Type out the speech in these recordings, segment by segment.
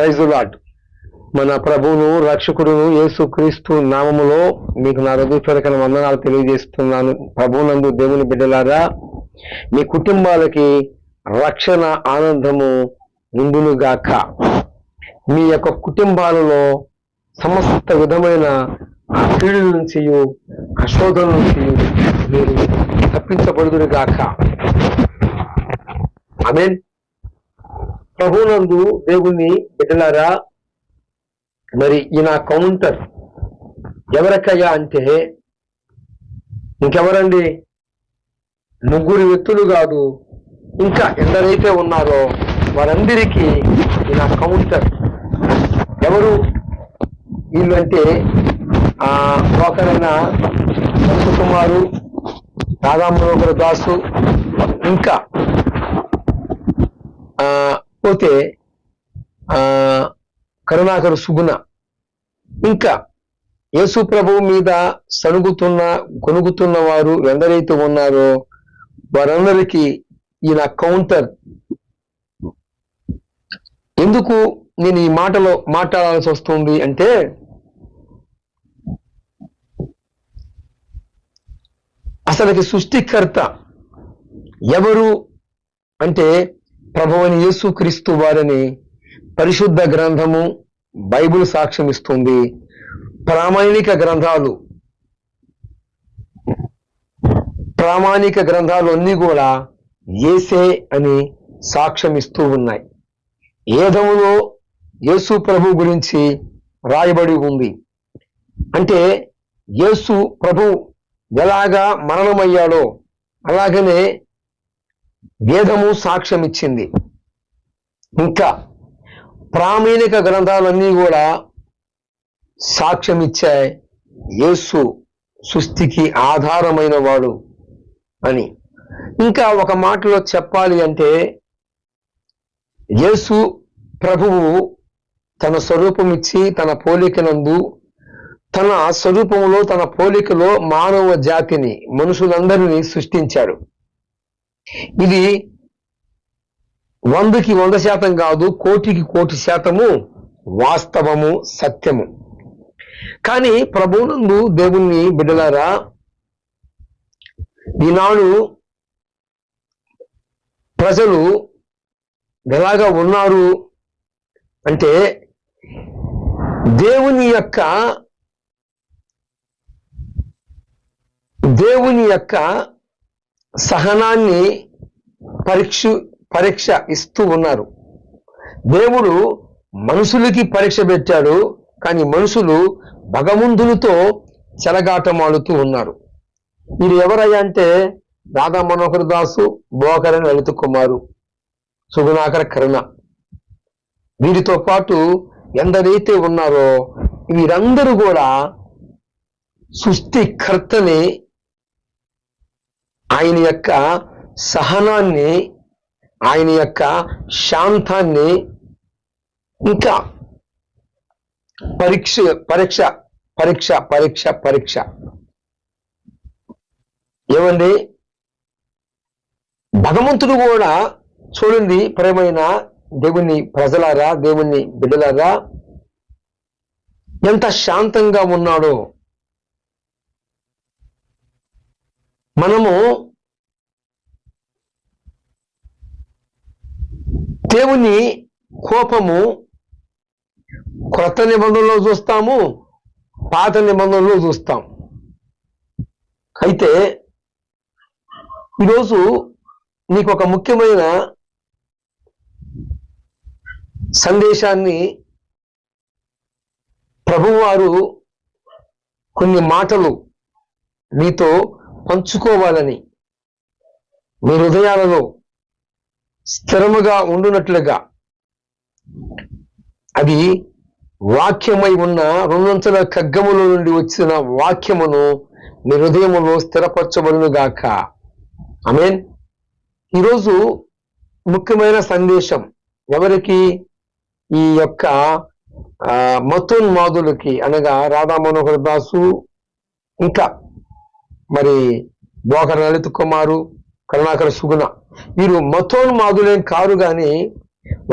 Praise lord మన ప్రభువును రక్షకుడును యేసు క్రీస్తు నామములో మీకు నా హృదయపూర్వక వందనాలు తెలియజేస్తున్నాను. ప్రభువునందు దేవుని బిడ్డలారా మీ కుటుంబాలకి రక్షణ ఆనందము ఉండునుగాక మీ యొక్క కుటుంబాలలో సమస్త విధమైన ఆ కీడుల నుంచి ఆ శోధన నుంచి మీరు తప్పించబడుదురుగాక ఆమేన్ ప్రభునందు దేవుని బిడ్డలారా మరి ఈ నా కౌంటర్ ఎవరికయ్యా అంటే ఇంకెవరండి? ముగ్గురు వ్యక్తులు కాదు ఇంకా ఎందరైతే ఉన్నారో వారందరికీ ఈ నా కౌంటర్ ఎవరు? వీళ్ళు అంటే ఆ ఒకరైన కుమారు రాధామనోహర దాసు ఇంకా ఆ పోతే ఆ సుగుణ. ఇంకా యేసు ప్రభువు మీద సణుగుతున్న కొనుగుతున్న వారు ఎందరైతే ఉన్నారో వారందరికీ ఈయన కౌంటర్. ఎందుకు నేను ఈ మాటలో మాట్లాడాల్సి వస్తుంది అంటే అసలుకి సృష్టికర్త ఎవరు అంటే ప్రభువని యేసు క్రీస్తు వారిని పరిశుద్ధ గ్రంథము బైబిల్ సాక్ష్యం ఇస్తుంది ప్రామాణిక గ్రంథాలు. ప్రామాణిక గ్రంథాలు అన్నీ కూడా ఏసే అని సాక్ష్యం ఇస్తూ ఉన్నాయి. ఏదములో యేసు ప్రభు గురించి రాయబడి ఉంది? అంటే యేసు ప్రభు ఎలాగా మరణమయ్యాడో అలాగనే వేదము సాక్ష్యం ఇచ్చింది ఇంకా ప్రామాణిక గ్రంథాలన్నీ కూడా సాక్ష్యం ఇచ్చాయి యేసు సృష్టికి ఆధారమైన వాడు అని. ఇంకా ఒక మాటలో చెప్పాలి అంటే యేసు ప్రభువు తన స్వరూపం ఇచ్చి తన పోలికనందు తన స్వరూపంలో తన పోలికలో మానవ జాతిని మనుషులందరినీ సృష్టించాడు. ఇది వందకి వంద శాతం కాదు కోటికి కోటి శాతము వాస్తవము సత్యము. కానీ ప్రభువునందు దేవుణ్ణి బిడ్డలారా ఈనాడు ప్రజలు ఎలాగా ఉన్నారు అంటే దేవుని యొక్క దేవుని యొక్క సహనాన్ని పరీక్ష పరీక్ష ఇస్తూ ఉన్నారు. దేవుడు మనుషులకి పరీక్ష పెట్టాడు కానీ మనుషులు భగవంతునితో చెలగాటమాడుతూ ఉన్నారు. వీరు ఎవరయ్యా అంటే రాధా మనోహర్ దాసు బోకరని లలిత కుమారు సుగుణాకర కరుణ. వీరితో పాటు ఎందరైతే ఉన్నారో వీరందరూ కూడా సృష్టికర్తని ఆయన యొక్క సహనాన్ని ఆయన యొక్క శాంతాన్ని ఇంకా పరీక్ష పరీక్ష పరీక్ష పరీక్ష పరీక్ష. ఏమండి? భగవంతుడు కూడా చూడండి ప్రేమైన దేవుని ప్రజలారా దేవుని బిడ్డలారా ఎంత శాంతంగా ఉన్నాడో. మనము దేవుని కోపము క్రొత్త నిబంధనలో చూస్తాము పాత నిబంధనలో చూస్తాం. అయితే ఈరోజు నీకు ఒక ముఖ్యమైన సందేశాన్ని ప్రభువారు కొన్ని మాటలు మీతో పంచుకోవాలని మీ హృదయాలలో స్థిరముగా ఉండునట్లుగా అది వాక్యమై ఉన్న రెండంచెల కగ్గముల నుండి వచ్చిన వాక్యమును మీ హృదయములో స్థిరపరచబడునుగాక. ఐ మీన్ ఈరోజు ముఖ్యమైన సందేశం ఎవరికి? ఈ యొక్క మతోన్మాదులకి అనగా రాధా మనోహర్ దాసు ఇంకా మరి బోకర లలిత్ కుమారు కరుణాకర సుగుణ వీరు మతోన్మాదులేం కారు గాని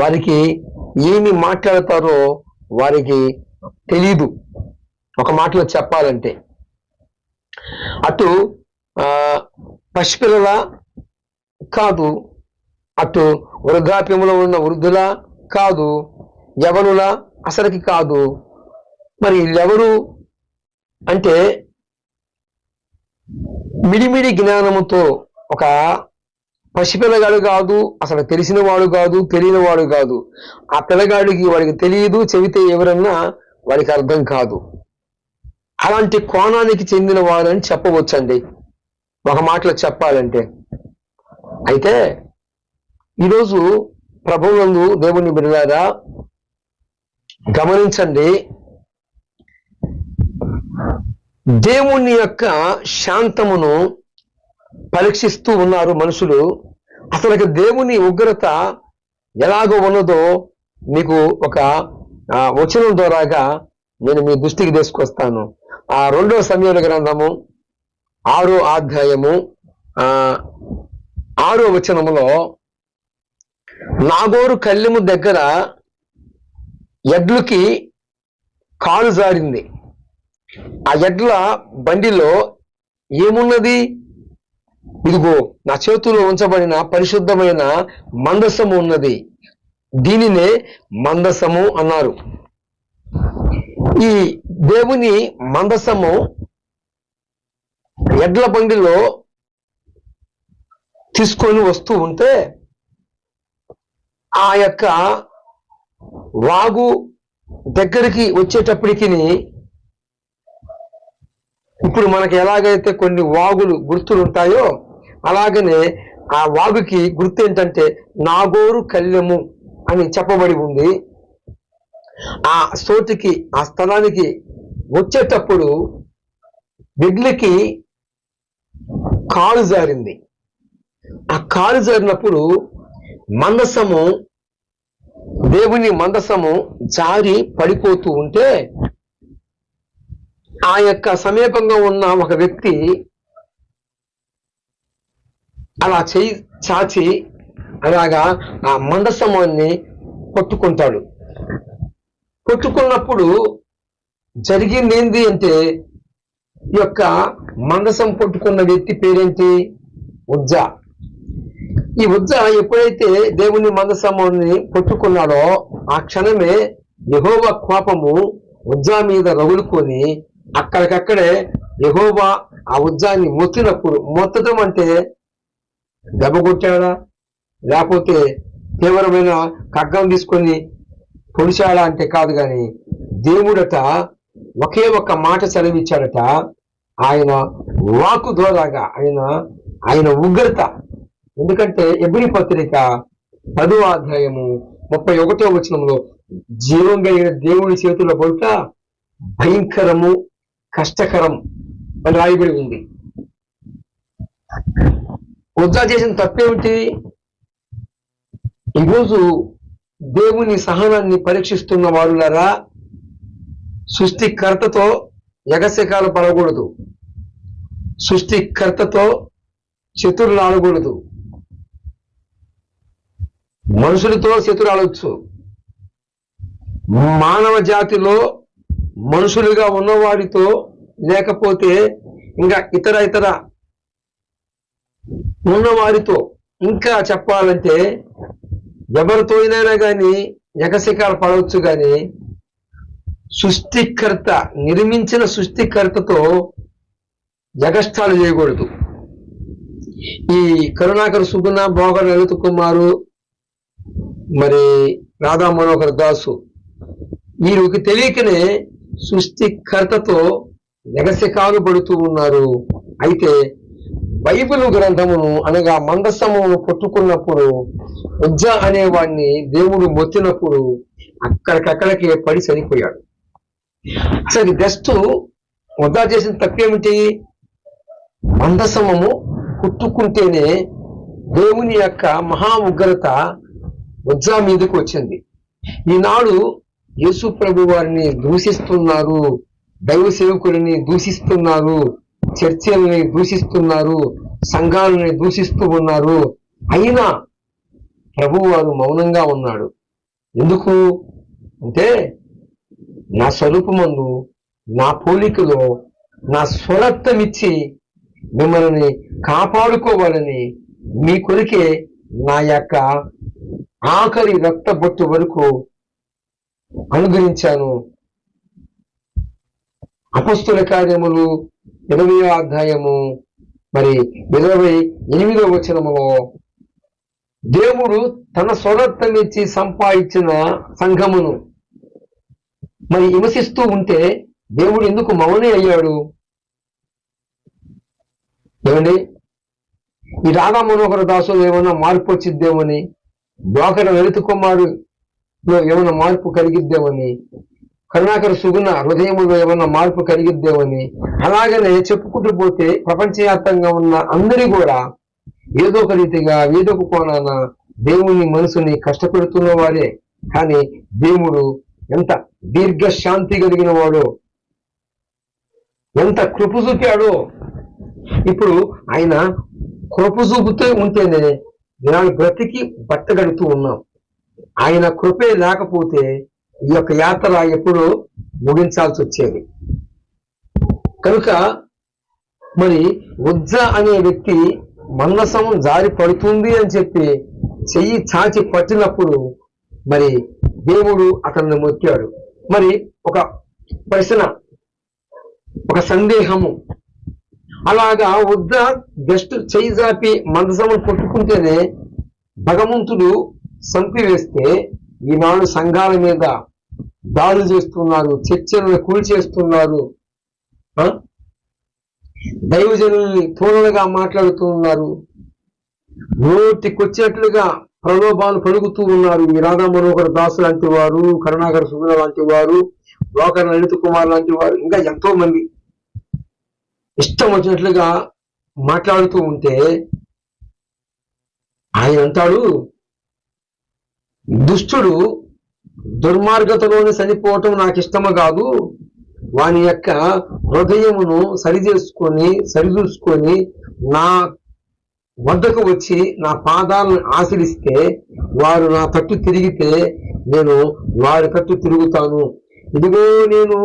వారికి ఏమి మాట్లాడతారో వారికి తెలీదు. ఒక మాటలో చెప్పాలంటే. అటు పసిపిల్లల కాదు అటు వృద్ధాప్యంలో ఉన్న వృద్ధుల కాదు యవనుల అసలుకి కాదు. మరి వీళ్ళెవరు అంటే మిడిమిడి జ్ఞానముతో ఒక పసిపిల్లగాడు కాదు అసలు తెలిసిన వాడు కాదు తెలియని వాడు కాదు. ఆ పిల్లగాడికి వాడికి తెలియదు చెబితే ఎవరన్నా వాడికి అర్థం కాదు. అలాంటి కోణానికి చెందిన వారని చెప్పవచ్చండి. ఒక మాటలో చెప్పాలంటే. అయితే ఈరోజు ప్రభువులందు దేవుని బిడ్డలారా గమనించండి దేవుని యొక్క శాంతమును పరీక్షిస్తూ ఉన్నారు మనుషులు. అసలు దేవుని ఉగ్రత ఎలాగో ఉన్నదో మీకు ఒక వచనం ద్వారాగా నేను మీ దృష్టికి తీసుకొస్తాను. ఆ రెండో సమయంలో గ్రంథము ఆరో అధ్యాయము ఆరో వచనములో నాగోరు కళ్ళెము దగ్గర ఎడ్లుకి కాలు జారింది. ఆ ఎడ్ల బండిలో ఏమున్నది? ఇదిగో నా చేతిలో ఉంచబడిన పరిశుద్ధమైన మందసము ఉన్నది. దీనినే మందసము అన్నారు. ఈ దేవుని మందసము ఎడ్ల బండిలో తీసుకొని వస్తూ ఉంటే ఆ యొక్క వాగు దగ్గరికి వచ్చేటప్పటికి ఇప్పుడు మనకి ఎలాగైతే కొన్ని వాగులు గుర్తులు ఉంటాయో అలాగనే ఆ వాగుకి గుర్తు ఏంటంటే నాగోరు కళ్యము అని చెప్పబడి ఉంది. ఆ సోటికి ఆ స్థలానికి వచ్చేటప్పుడు బిడ్లకి కాలు జారింది. ఆ కాలు జారినప్పుడు మందసము దేవుని మందసము జారి పడిపోతూ ఉంటే ఆ యొక్క సమీపంగా ఉన్న ఒక వ్యక్తి అలా చేయి చాచి అలాగా ఆ మందసమాన్ని కొట్టుకుంటాడు. కొట్టుకున్నప్పుడు జరిగింది ఏంది అంటే ఈ యొక్క మందసం కొట్టుకున్న వ్యక్తి పేరేంటి? ఉజ్జ. ఈ ఉజ్జ ఎప్పుడైతే దేవుని మందసమాన్ని కొట్టుకున్నాడో ఆ క్షణమే యహోవ కోపము ఉజ్జా మీద రగులుకొని అక్కడికక్కడే యహోవా ఆ ఉజ్జాన్ని మొత్తినప్పుడు మొత్తడం అంటే దెబ్బ కొట్టాడా? లేకపోతే తీవ్రమైన ఖడ్గం తీసుకొని పొడిచాడా అంటే కాదు కానీ దేవుడట ఒకే ఒక్క మాట సెలవిచ్చాడట ఆయన వాకు ద్వారాగా ఆయన ఆయన ఉగ్రత. ఎందుకంటే ఎబ్రి పత్రిక పదో అధ్యాయము ముప్పై ఒకటో వచనంలో జీవం కలిగిన దేవుని చేతుల పడుట భయంకరము కష్టకరం అని రాయబడి ఉంది. వృధా చేసిన తప్పేమిటి? ఈరోజు దేవుని సహనాన్ని పరీక్షిస్తున్న వారులరా సృష్టికర్తతో ఎగసెకాలు పడకూడదు. సృష్టికర్తతో చతురులు ఆడకూడదు మనుషులతో శత్రులు ఆడవచ్చు మానవ జాతిలో మనుషులుగా ఉన్నవాడితో లేకపోతే ఇంకా ఇతర ఇతర ఉన్నవారితో ఇంకా చెప్పాలంటే ఎవరితో అయినా కానీ ఎగసికాలు పడవచ్చు కానీ సృష్టికర్త నిర్మించిన సృష్టికర్తతో జగష్టాలు చేయకూడదు. ఈ కరుణాకర్ సుగుణ భోగ లలిత కుమారు మరి రాధా మనోహర్ దాసు వీరికి తెలియకనే సృష్టికర్తతో ఎగసికాలు పడుతూ ఉన్నారు. అయితే బైబిల్ గ్రంథమును అనగా మందసమును పట్టుకున్నప్పుడు ఉజ్జ అనేవాడిని దేవుడు మొత్తినప్పుడు అక్కడికక్కడికి పడి చనిపోయాడు. అసలు జస్ట్ వృధా చేసిన తప్పేమిటి? మందసమము కుట్టుకుంటేనే దేవుని యొక్క మహా ఉగ్రత ఉజ్జా మీదకి వచ్చింది. ఈనాడు యేసు ప్రభు వారిని దూషిస్తున్నారు దైవ సేవకుడిని దూషిస్తున్నారు చర్చల్ని దూషిస్తున్నారు సంఘాలని దూషిస్తూ ఉన్నారు. అయినా ప్రభు వారు మౌనంగా ఉన్నాడు. ఎందుకు అంటే నా స్వరూపమందు నా పోలికలో నా స్వరత్వం ఇచ్చి మిమ్మల్ని కాపాడుకోవాలని మీ కొరికే నా యొక్క ఆఖరి రక్త బొట్టు వరకు అనుగ్రహించాను. అపస్తుల కార్యములు ఇరవై అధ్యాయము మరి ఇరవై ఎనిమిదో వచనములో దేవుడు తన స్వరత్వం ఇచ్చి సంపాదించిన సంఘమును మరి హింసిస్తూ ఉంటే దేవుడు ఎందుకు మౌనే అయ్యాడు? ఏమండి? ఈ రాధా మనోహర దాసులు ఏమన్నా మార్పు వచ్చిద్దేమని బ్రోకర లలిత కుమారులో ఏమైనా మార్పు కలిగిద్దేమని? కరుణాకర సుగుణ హృదయంలో ఏమన్నా మార్పు కలిగిద్దేమని? అలాగనే చెప్పుకుంటూ పోతే ప్రపంచవ్యాప్తంగా ఉన్న అందరి కూడా ఏదో ఒక రీతిగా ఏదో ఒక కోణాన దేవుని మనసుని కష్టపెడుతున్న వారే. కానీ దేవుడు ఎంత దీర్ఘశాంతి కలిగిన వాడో ఎంత కృప చూపాడో. ఇప్పుడు ఆయన కృప చూపుతూ ఉంటేనే ఇలాంటి బ్రతికి బట్టగడుతూ ఉన్నాం. ఆయన కృపే లేకపోతే ఈ యొక్క యాత్ర ఎప్పుడు ముగించాల్సి వచ్చేది. కనుక మరి ఉజ్జ అనే వ్యక్తి మందసం జారి పడుతుంది అని చెప్పి చెయ్యి చాచి పట్టినప్పుడు మరి దేవుడు అతన్ని మొక్కాడు. మరి ఒక ప్రశ్న ఒక సందేహము. అలాగా వద్ద జస్ట్ చెయ్యి జాపి మందసమును పట్టుకుంటేనే భగవంతుడు సంపివేస్తే ఈనాడు సంఘాల మీద దాడులు చేస్తున్నారు చర్చలను కూల్చేస్తున్నారు ఆ? దైవజనుల్ని తోడలుగా మాట్లాడుతూ నోటికొచ్చినట్లుగా ప్రలోభాలు పలుకుతూ ఉన్నారు ఈ రాధా మనోహర్ దాసు లాంటి వారు కరుణాకర సుగుణ లాంటి వారు లోకర్ లలిత కుమార్ లాంటి వారు ఇంకా ఎంతో మంది ఇష్టం వచ్చినట్లుగా మాట్లాడుతూ ఉంటే ఆయన అంటాడు దుష్టుడు దుర్మార్గతలోనే చనిపోవటం నాకు ఇష్టము కాదు. వాని యొక్క హృదయమును సరిచేసుకొని సరిచూసుకొని నా వద్దకు వచ్చి నా పాదాలను ఆశ్రయిస్తే వారు నా తట్టు తిరిగితే నేను వారి తట్టు తిరుగుతాను. ఇదిగో నేను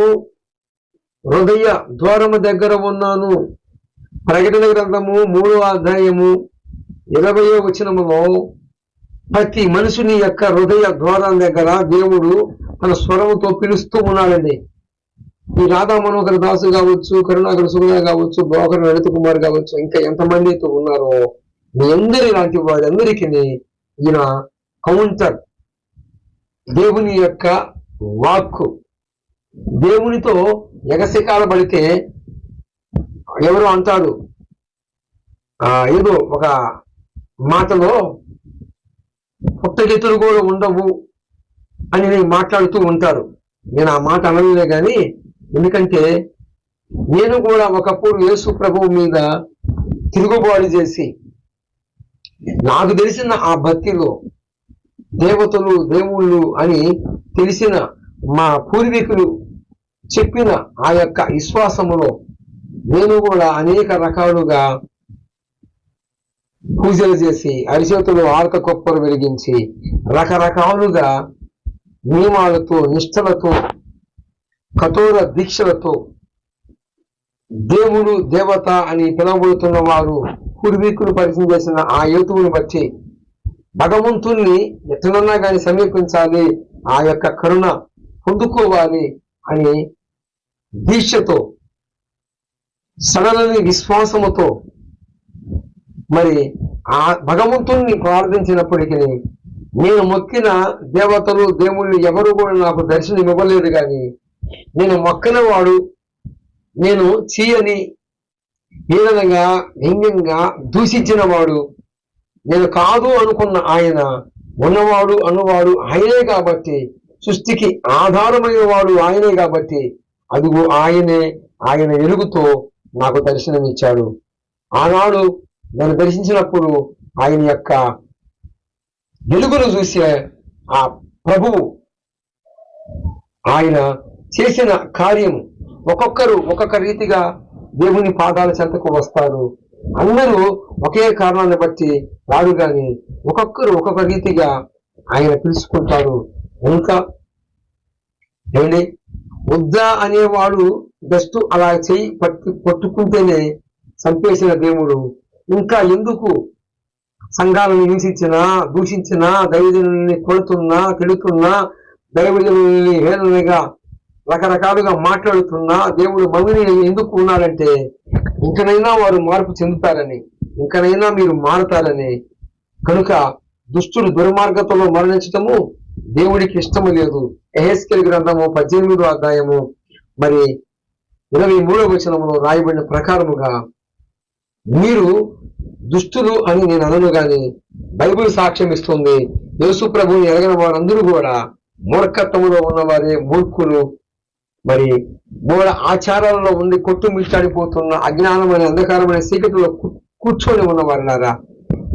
హృదయ ద్వారము దగ్గర ఉన్నాను. ప్రకటన గ్రంథము మూడో అధ్యాయము ఇరవయో వచనములో ప్రతి మనుషుని యొక్క హృదయ ద్వారం దగ్గర దేవుడు తన స్వరముతో పిలుస్తూ ఉన్నాడండి. ఈ రాధా మనోహర్ దాసు కావచ్చు కరుణాకర సుగుణ కావచ్చు బ్రోకర్ లలిత కుమార్ కావచ్చు ఇంకా ఎంతమంది అయితే ఉన్నారో మీ అందరి లాంటి వారందరికీ ఈయన కౌంటర్. దేవుని యొక్క వాక్కు. దేవునితో ఎగసికాల పడితే ఎవరు అంటారు ఏదో ఒక మాటలో పుట్టగెతులు కూడా ఉండవు అని నేను మాట్లాడుతూ ఉంటారు. నేను ఆ మాట అనలే కానీ ఎందుకంటే నేను కూడా ఒకప్పుడు యేసు ప్రభువు మీద తిరుగుబాటు చేసి నాకు తెలిసిన ఆ భక్తిలో దేవతలు దేవుళ్ళు అని తెలిసిన మా పూర్వీకులు చెప్పిన ఆ యొక్క విశ్వాసములో నేను కూడా అనేక రకాలుగా పూజలు చేసి అరిచేతులు ఆర్క కొప్పరు వెలిగించి రకరకాలుగా నియమాలతో నిష్టలతో కఠోర దీక్షలతో దేవుడు దేవత అని పిలువబడుతున్న వారు పూర్వీకులు పరిచయం చేసిన ఆ యోతువుని బట్టి భగవంతుణ్ణి ఎట్లనన్నా కానీ సమీపించాలి ఆ యొక్క కరుణ పొందుకోవాలి అని దీక్షతో సడలని విశ్వాసముతో మరి ఆ భగవంతుణ్ణి ప్రార్థించినప్పటికీ నేను మొక్కిన దేవతలు దేవుళ్ళు ఎవరు కూడా నాకు దర్శనం ఇవ్వలేదు కానీ నేను మొక్కిన వాడు నేను చీయని హీనంగా వ్యంగ్యంగా దూషించిన వాడు నేను కాదు అనుకున్న ఆయన ఉన్నవాడు అన్నవాడు ఆయనే కాబట్టి సృష్టికి ఆధారమైన వాడు ఆయనే కాబట్టి అదిగో ఆయనే ఆయన వెలుగుతో నాకు దర్శనం ఇచ్చాడు ఆనాడు నన్ను దర్శించినప్పుడు ఆయన యొక్క వెలుగును చూసే ఆ ప్రభువు ఆయన చేసిన కార్యం ఒక్కొక్కరు ఒక్కొక్క రీతిగా దేవుని పాదాల చెంతకు వస్తారు. అందరూ ఒకే కారణాన్ని బట్టి రాడు కానీ ఒక్కొక్కరు ఒక్కొక్క రీతిగా ఆయన పిలుచుకుంటారు. ఇంకా ఏమండి? వద్దా అనేవాడు జస్ట్ అలా చేయి పట్టు పట్టుకుంటేనే చంపేసిన దేవుడు ఇంకా ఎందుకు సంఘాలను హింసించినా దూషించినా దైవజనుల్ని కొడుతున్నా తిడుతున్నా దైవజనుల్ని హేళనగా రకరకాలుగా మాట్లాడుతున్నా దేవుడు మగుని ఎందుకు ఉన్నాడంటే ఇంకనైనా వారు మార్పు చెందుతారని ఇంకనైనా మీరు మారతారని. కనుక దుష్టుడు దుర్మార్గతలో మరణించటము దేవుడికి ఇష్టము లేదు. ఎహెస్కెల్ గ్రంథము పద్దెనిమిదో అధ్యాయము మరి ఇరవై మూడవ వచనంలో రాయబడిన ప్రకారముగా మీరు దుష్టులు అని నేను అనను గాని బైబిల్ సాక్ష్యం ఇస్తుంది. యేసు ప్రభుని ఎరగిన వారందరూ కూడా మూర్ఖత్వంలో ఉన్నవారే మూర్ఖులు. మరి మూఢ ఆచారాలలో ఉండి కొట్టుమిట్టాడిపోతున్న అనే అంధకారమైన చీకటిలో సీకటిలో కూర్చొని ఉన్నవారులారా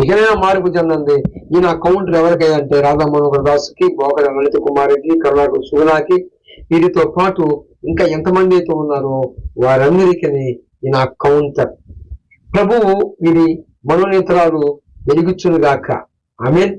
ఇకనైనా మార్పు చెందండి. ఈ నా కౌంటర్ ఎవరికై అంటే రాధా మనోహర్ దాస్కి బోకర లలిత కుమారికి కరుణాకు సుగుణాకి వీరితో పాటు ఇంకా ఎంతమంది అయితే ఉన్నారో వారందరికీ ఈ నా కౌంటర్ ప్రభువు వీరి మనోనేతరాలు వెలుగుచ్చునుగాక ఆమెన్.